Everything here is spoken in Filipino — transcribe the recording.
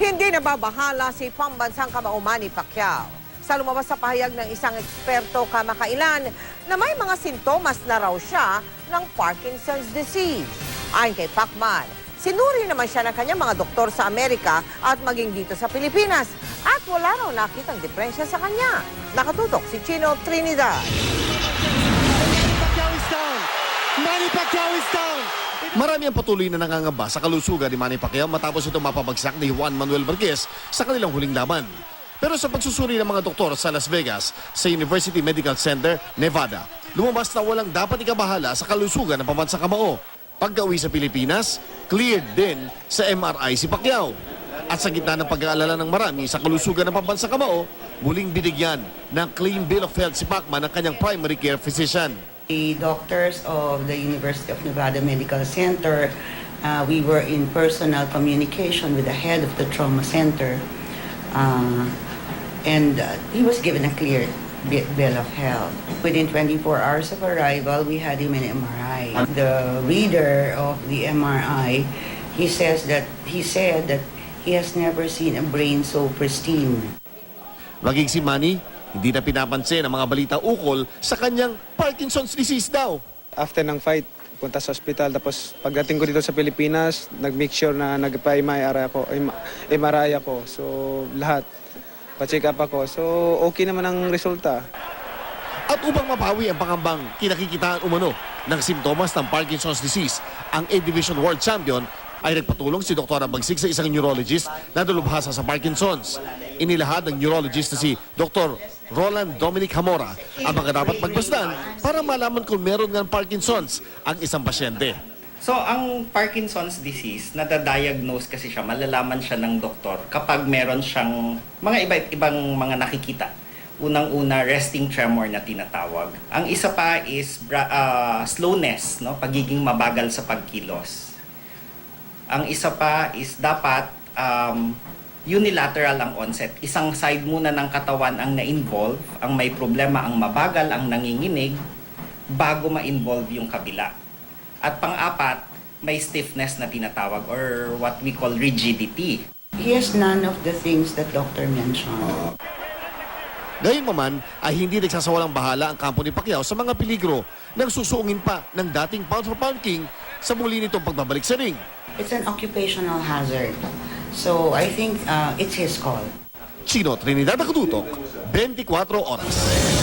Hindi nababahala si pambansang kamao Manny Pacquiao. Sa lumabas sa pahayag ng isang eksperto kamakailan na may mga sintomas na raw siya ng Parkinson's disease. Ayon kay Pacman, sinuri naman siya ng kanyang mga doktor sa Amerika at maging dito sa Pilipinas at wala raw nakitang diferensya sa kanya. Nakatutok si Chino Trinidad. Pacquiao is down. Manny Pacquiao is down. Marami ang patuloy na nangangamba sa kalusugan ni Manny Pacquiao matapos itong mapabagsak ni Juan Manuel Vargas sa kanilang huling laban. Pero sa pagsusuri ng mga doktor sa Las Vegas sa University Medical Center, Nevada, lumabas na walang dapat ikabahala sa kalusugan ng pambansang kamao. Pagka-uwi sa Pilipinas, cleared din sa MRI si Pacquiao. At sa gitna ng pag-aalala ng marami sa kalusugan ng pambansang kamao, muling binigyan ng clean bill of health si Pacman ng kanyang primary care physician. The doctors of the University of Nevada Medical Center, uh, we were in personal communication with the head of the trauma center. Uh, and uh, he was given a clear bill of health. Within 24 hours of arrival, we had him in MRI. The reader of the MRI, he says that he said that he has never seen a brain so pristine. Maging si Manny, hindi na pinapansin ang mga balita ukol sa kanyang Parkinson's disease daw. after ng fight, punta sa ospital. Tapos pagdating ko dito sa Pilipinas, nag-make sure na nagpa-MRI ako. MRI ako. So lahat. Pa-check up ako. So okay naman ang resulta. At upang mapawi ang pangambang kinakikitaan umano ng simptomas ng Parkinson's disease, ang A-Division World Champion ay nagpatulong si Dr. Bagsig sa isang neurologist na dalubhasa sa Parkinson's. Inilahad ng neurologist na si Dr. Roland Dominic Hamora ang mga dapat magbasdan para malaman kung meron ng Parkinson's ang isang pasyente. So, ang Parkinson's disease, nadadiagnose kasi siya, malalaman siya ng doktor kapag meron siyang mga iba't ibang mga nakikita. Unang-una, resting tremor na tinatawag. Ang isa pa is ah, slowness, no? pagiging mabagal sa pagkilos. Ang isa pa is dapat um, unilateral ang onset. Isang side muna ng katawan ang na-involve, ang may problema, ang mabagal, ang nanginginig, bago ma-involve yung kabila. At pang-apat, may stiffness na tinatawag or what we call rigidity. He has none of the things that doctor mentioned. Gayunpaman ay hindi nagsasawalang bahala ang kampo ni Pacquiao sa mga peligro nang susuungin pa ng dating pound for pound king sa muli nitong pagbabalik sa ring. It's an occupational hazard. So I think uh, it's his call. Chino Trinidad Akututok, 24 oras.